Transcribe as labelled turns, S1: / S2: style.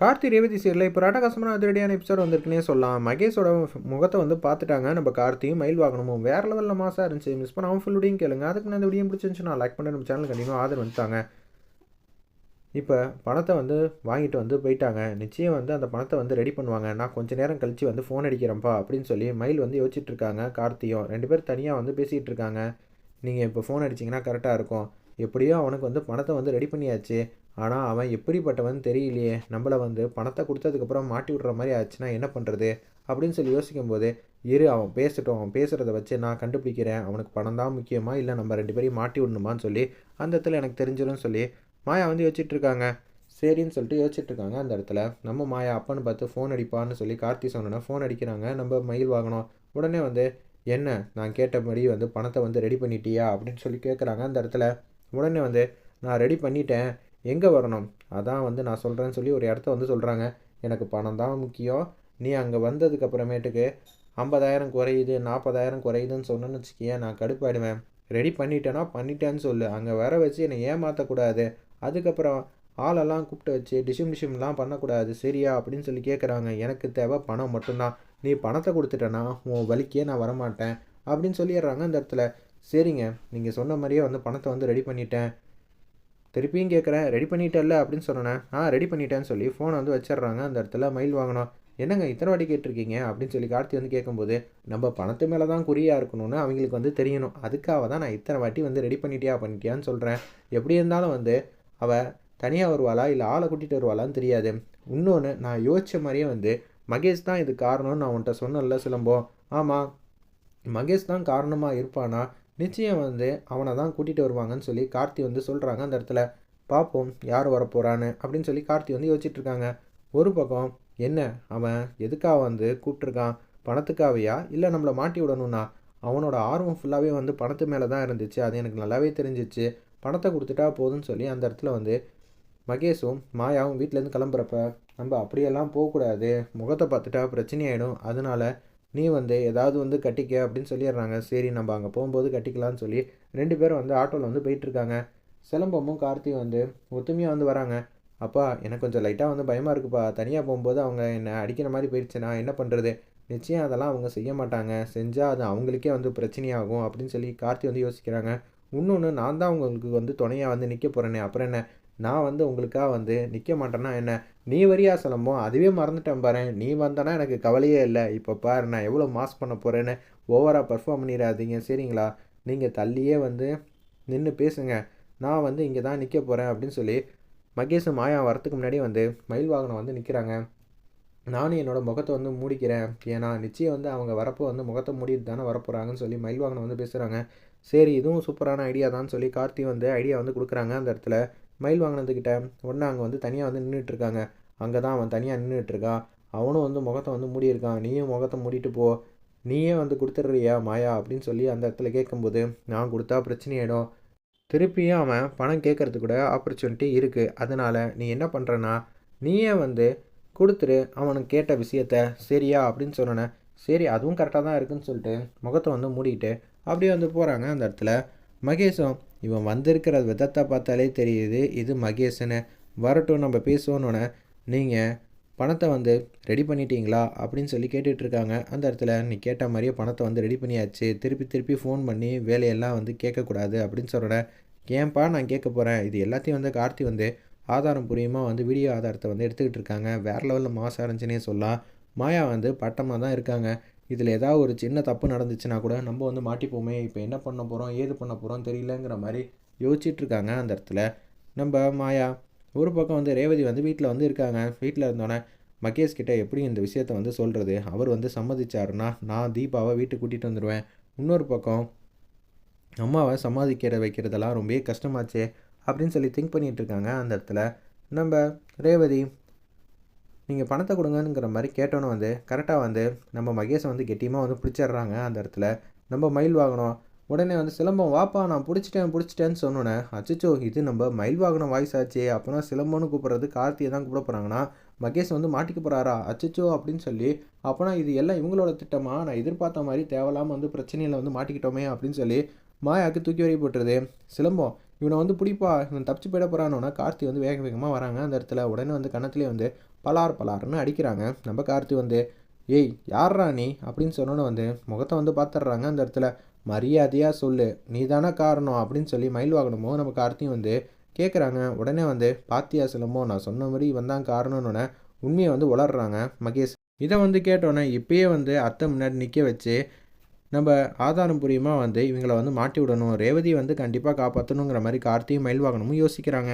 S1: கார்த்தி ரேவதி சீரில் இப்போ ராட்டகாசமான அதிரடியான எபிசோட் வந்திருக்குன்னே சொல்லலாம். மகேஷோட முகத்தை வந்து பார்த்துட்டாங்க. நம்ம கார்த்தியும் மயில் வாகனமும் வேறு லெவலில் மாசாக இருந்துச்சு. மிஸ் பண்ணாமல் ஃபுல் வீடியும் கேளுங்க. அதுக்கு நான் இந்த வீடியோ பிடிச்சிருந்துச்சுன்னா லைக் பண்ணி. நம்ம சேனல் கண்டிப்பாக ஆதரவு வந்துட்டாங்க. இப்போ பணத்தை வந்து வாங்கிட்டு வந்து போயிட்டாங்க. நிச்சயம் வந்து அந்த பணத்தை வந்து ரெடி பண்ணுவாங்க. நான் கொஞ்ச நேரம் கழித்து வந்து ஃபோன் அடிக்கிறேன்ப்பா அப்படின்னு சொல்லி மயில் வந்து யோசிச்சுட்டு இருக்காங்க. கார்த்தியும் ரெண்டு பேர் தனியாக வந்து பேசிகிட்டு இருக்காங்க. நீங்கள் இப்போ ஃபோன் அடிச்சிங்கன்னா கரெக்டாக இருக்கும். எப்படியோ அவனுக்கு வந்து பணத்தை வந்து ரெடி பண்ணியாச்சு. ஆனால் அவன் எப்படிப்பட்டவன் தெரியலையே. நம்மளை வந்து பணத்தை கொடுத்ததுக்கப்புறம் மாட்டி விட்ற மாதிரி ஆச்சுன்னா என்ன பண்ணுறது அப்படின்னு சொல்லி யோசிக்கும் போது இரு அவன் பேசட்டும். அவன் பேசுகிறத வச்சு நான் கண்டுபிடிக்கிறேன். அவனுக்கு பணம் தான் முக்கியமா? இல்லை நம்ம ரெண்டு பேரையும் மாட்டி விடணுமான்னு சொல்லி அந்த இடத்துல எனக்கு தெரிஞ்சிடும் சொல்லி மாயா வந்து யோசிச்சுட்ருக்காங்க சரின்னு சொல்லிட்டு யோசிச்சுட்ருக்காங்க அந்த இடத்துல. நம்ம மாயா அப்பான்னு பார்த்து ஃபோன் அடிப்பான்னு சொல்லி கார்த்தி சொன்னோன்னா ஃபோன் அடிக்கிறாங்க. நம்ம மயில் வாங்கணும் உடனே வந்து என்ன? நான் கேட்டபடி வந்து பணத்தை வந்து ரெடி பண்ணிட்டியா? அப்படின்னு சொல்லி கேட்குறாங்க அந்த இடத்துல. உடனே வந்து நான் ரெடி பண்ணிட்டேன். எங்கே வரணும்? அதான் வந்து நான் சொல்கிறேன்னு சொல்லி ஒரு இடத்த வந்து சொல்கிறாங்க எனக்கு பணம் தான் முக்கியம். நீ அங்கே வந்ததுக்கு அப்புறமேட்டுக்கு ஐம்பதாயிரம் குறையுது நாற்பதாயிரம் குறையுதுன்னு சொன்னேன்னு வச்சுக்கியேன் நான் கடுப்பாயிடுவேன். ரெடி பண்ணிட்டேன்னா பண்ணிட்டேன்னு சொல்லு. அங்கே வர வச்சு என்னை ஏமாற்றக்கூடாது அதுக்கப்புறம் ஆளெல்லாம் கூப்பிட்டு வச்சு டிஷிம் டிஷிம்லாம் பண்ணக்கூடாது. சரியா? அப்படின்னு சொல்லி கேட்குறாங்க எனக்கு தேவை பணம் மட்டும்தான். நீ பணத்தை கொடுத்துட்டேன்னா உன் வலிக்கே நான் வரமாட்டேன் அப்படின்னு சொல்லிடுறாங்க அந்த இடத்துல. சரிங்க. நீங்கள் சொன்ன மாதிரியே வந்து பணத்தை வந்து ரெடி பண்ணிட்டேன். திருப்பியும் கேட்குறேன் ரெடி பண்ணிட்டேல்ல? அப்படின்னு சொன்னேன் ஆ ரெடி பண்ணிட்டேன்னு சொல்லி ஃபோனை வந்து வச்சிடுறாங்க. அந்த இடத்துல மயில் வாங்கணும். என்னங்க இத்தனை வாட்டி கேட்டிருக்கீங்க? அப்படின்னு சொல்லி கார்த்தி வந்து கேட்கும்போது நம்ம பணத்து மேலே தான் குறியாக இருக்கணும்னு அவங்களுக்கு வந்து தெரியணும். அதுக்காக தான் நான் இத்தனை வாட்டி வந்து ரெடி பண்ணிட்டியா பண்ணிட்டியான்னு சொல்கிறேன் எப்படி இருந்தாலும் வந்து அவள் தனியாக வருவாளா இல்லை ஆளை கூட்டிகிட்டு வருவாளான்னு தெரியாது. இன்னொன்று நான் யோசித்த மாதிரியே வந்து மகேஷ் தான் இது காரணம்னு நான் உன்ட்ட சொன்னல சிலம்போ ஆமாம் மகேஷ் தான் காரணமாக இருப்பானா நிச்சயம் வந்து அவனை தான் கூட்டிகிட்டு வருவாங்கன்னு சொல்லி கார்த்தி வந்து சொல்கிறாங்க அந்த இடத்துல பார்ப்போம் யார் வரப்போகிறான்னு அப்படின்னு சொல்லி கார்த்தி வந்து யோசிச்சுட்ருக்காங்க ஒரு பக்கம் என்ன? அவன் எதுக்காக வந்து கூப்பிட்ருக்கான் பணத்துக்காவையா இல்லை நம்மளை மாட்டி விடணும்னா? அவனோட ஆர்வம் ஃபுல்லாகவே வந்து பணத்து மேலே தான் இருந்துச்சு. அது எனக்கு நல்லாவே தெரிஞ்சிச்சு. பணத்தை கொடுத்துட்டா போதும்னு சொல்லி அந்த இடத்துல வந்து மகேஷும் மாயாவும் வீட்டிலேருந்து கிளம்புறப்ப நம்ம அப்படியெல்லாம் போகக்கூடாது. முகத்தை பார்த்துட்டா பிரச்சனையாயிடும். அதனால நீ வந்து ஏதாவது வந்து கட்டிக்க அப்படின்னு சொல்லிடுறாங்க. சரி நம்ம அங்கே போகும்போது கட்டிக்கலாம்னு சொல்லி ரெண்டு பேரும் வந்து ஆட்டோவில் வந்து போயிட்டுருக்காங்க. சிலம்பமும் கார்த்தி வந்து ஒத்துமையாக வந்து வராங்க. அப்பா எனக்கு கொஞ்சம் லைட்டாக வந்து பயமாக இருக்குப்பா. தனியாக போகும்போது அவங்க என்னை அடிக்கிற மாதிரி போயிடுச்சுன்னா என்ன பண்ணுறது நிச்சயம் அதெல்லாம் அவங்க செய்ய மாட்டாங்க. செஞ்சால் அது அவங்களுக்கே வந்து பிரச்சனையாகும் அப்படின்னு சொல்லி கார்த்தி வந்து யோசிக்கிறாங்க. இன்னொன்று நான் தான் அவங்களுக்கு வந்து துணையாக வந்து நிற்க போகிறேனே அப்புறம் என்ன? நான் வந்து உங்களுக்காக வந்து நிற்க மாட்டேன்னா என்ன? நீ வரியா சொல்லமோ? அதுவே மறந்துட்டேன் பாரு நீ வந்தனா எனக்கு கவலையே இல்லை. இப்போ பாரு நான் எவ்வளோ மாஸ் பண்ண போகிறேன்னு ஓவராக பர்ஃபார்ம் பண்ணிடாதீங்க. சரிங்களா? நீங்கள் தள்ளியே வந்து நின்று பேசுங்க. நான் வந்து இங்கே தான் நிற்க போகிறேன் அப்படின்னு சொல்லி மகேஷும் மாயா வரத்துக்கு முன்னாடி வந்து மயில் வாகனம் வந்து நிற்கிறாங்க நானும் என்னோடய முகத்தை வந்து மூடிக்கிறேன். ஏன்னா நிச்சயம் வந்து அவங்க வரப்போ வந்து முகத்தை மூடிட்டு தானே வரப்போகிறாங்கன்னு சொல்லி மயில் வாகனம் வந்து பேசுகிறாங்க சரி இதுவும் சூப்பரான ஐடியா தான் சொல்லி கார்த்தி வந்து ஐடியா வந்து கொடுக்குறாங்க அந்த இடத்துல. மயில் வாங்கினதுக்கிட்ட உடனே அங்கே வந்து தனியாக வந்து நின்றுட்டுருக்காங்க அங்கே தான் அவன் தனியாக நின்றுட்டுருக்கான் அவனும் வந்து முகத்தை வந்து மூடியிருக்கான். நீயும் முகத்தை மூடிட்டு போ. நீயே வந்து கொடுத்துட்றியா மாயா? அப்படின்னு சொல்லி அந்த இடத்துல கேட்கும்போது நான் கொடுத்தா பிரச்சனையாயிடும் திருப்பியும் அவன் பணம் கேட்கறதுக்கு கூட ஆப்பர்ச்சுனிட்டி இருக்குது அதனால் நீ என்ன பண்ணுறனா நீயே வந்து கொடுத்துரு. அவனுக்கு கேட்ட விஷயத்த சரியா அப்படின்னு சொன்னேன் சரி அதுவும் கரெக்டாக தான் இருக்குன்னு சொல்லிட்டு முகத்தை வந்து மூடிட்டு அப்படியே வந்து போகிறாங்க அந்த இடத்துல. மகேஷும் இவன் வந்திருக்கிற விதத்தை பார்த்தாலே தெரியுது இது மகேஷன்னு. வரட்டும் நம்ம பேசுவோன்னொன்னே நீங்கள் பணத்தை வந்து ரெடி பண்ணிட்டீங்களா? அப்படின்னு சொல்லி கேட்டுட்ருக்காங்க. அந்த இடத்துல நீ கேட்ட மாதிரியே பணத்தை வந்து ரெடி பண்ணியாச்சு. திருப்பி திருப்பி ஃபோன் பண்ணி வேலையெல்லாம் வந்து கேட்கக்கூடாது அப்படின்னு சொல்கிறேன் ஏன்பா நான் கேட்க போகிறேன் இது எல்லாத்தையும் வந்து கார்த்தி வந்து ஆதாரம் புரியுமா வந்து வீடியோ ஆதாரத்தை வந்து எடுத்துக்கிட்டு இருக்காங்க. வேறு லெவலில் மாசம் இருந்துச்சுன்னே சொல்லலாம். மாயா வந்து பட்டமாக தான் இருக்காங்க. இதில் ஏதாவது ஒரு சின்ன தப்பு நடந்துச்சுன்னா கூட நம்ம வந்து மாட்டிப்போமே இப்போ என்ன பண்ண போகிறோம் ஏது பண்ண போகிறோம் தெரியலங்கிற மாதிரி யோசிச்சிட்ருக்காங்க அந்த இடத்துல. நம்ம மாயா ஒரு பக்கம் வந்து ரேவதி வந்து வீட்டில் வந்து இருக்காங்க. வீட்டில் இருந்தோன்னே மகேஷ் கிட்டே எப்படி இந்த விஷயத்த வந்து சொல்கிறது அவர் வந்து சம்மதிச்சாருன்னா நான் தீபாவை வீட்டுக்கு கூட்டிகிட்டு வந்துடுவேன் இன்னொரு பக்கம் அம்மாவை சமாதிக்கிற வைக்கிறதெல்லாம் ரொம்பவே கஷ்டமாச்சே அப்படின்னு சொல்லி திங்க் பண்ணிகிட்ருக்காங்க அந்த இடத்துல. நம்ம ரேவதி நீங்கள் பணத்தை கொடுங்கங்கிற மாதிரி கேட்டோன்னே வந்து கரெக்டாக வந்து நம்ம மகேஷை வந்து கெட்டியமாக வந்து பிடிச்சிடுறாங்க அந்த இடத்துல. நம்ம மயில் வாகனம். உடனே வந்து சிலம்பம் வாப்பா நான் பிடிச்சிட்டேன் பிடிச்சிட்டேன்னு சொன்னோன்னே அச்சோ இது நம்ம மயில் வாகனம் வாய்ஸ் ஆச்சு அப்போனா சிலம்பம்னு கூப்பிட்றது கார்த்தியை தான் கூப்பிட போகிறாங்கன்னா மகேஷ் வந்து மாட்டிக்க போகிறாரா அச்சோ அப்படின்னு சொல்லி அப்போனா இது எல்லாம் இவங்களோட திட்டமாக நான் எதிர்பார்த்த மாதிரி தேவையில்லாமல் வந்து பிரச்சனையில் வந்து மாட்டிக்கிட்டோமே அப்படின்னு சொல்லி மாயாவுக்கு தூக்கி வரி போட்டுருது. சிலம்பம் இவனை வந்து பிடிப்பா இவன் தப்பிச்சு போயிட போகிறானோன்னா கார்த்தி வந்து வேக வேகமாக வராங்க. அந்த இடத்துல உடனே வந்து கணத்துலேயே வந்து பலார் பலார்னு அடிக்கிறாங்க. நம்ம கார்த்தி வந்து ஏய் யார்ரா நீ? அப்படின்னு சொன்னோன்னு வந்து முகத்தை வந்து பார்த்துட்றாங்க அந்த இடத்துல மரியாதையாக சொல்லு. நீ தானே காரணம்? அப்படின்னு சொல்லி மயில் வாகனமோ நம்ம கார்த்தியும் வந்து கேட்குறாங்க உடனே வந்து பாத்தியா சிலமோ நான் சொன்ன மாதிரி இவன் தான் காரணம்னு உண்மையை வந்து உளர்றாங்க. மகேஷ் இதை வந்து கேட்டோன்னே இப்பயே வந்து அத்தை முன்னாடி நிற்க வச்சு நம்ம ஆதாரம் புரியுமா வந்து இவங்களை வந்து மாட்டி விடணும். ரேவதி வந்து கண்டிப்பாக காப்பாற்றணுங்கிற மாதிரி கார்த்தியும் மயில் வாகனமும் யோசிக்கிறாங்க.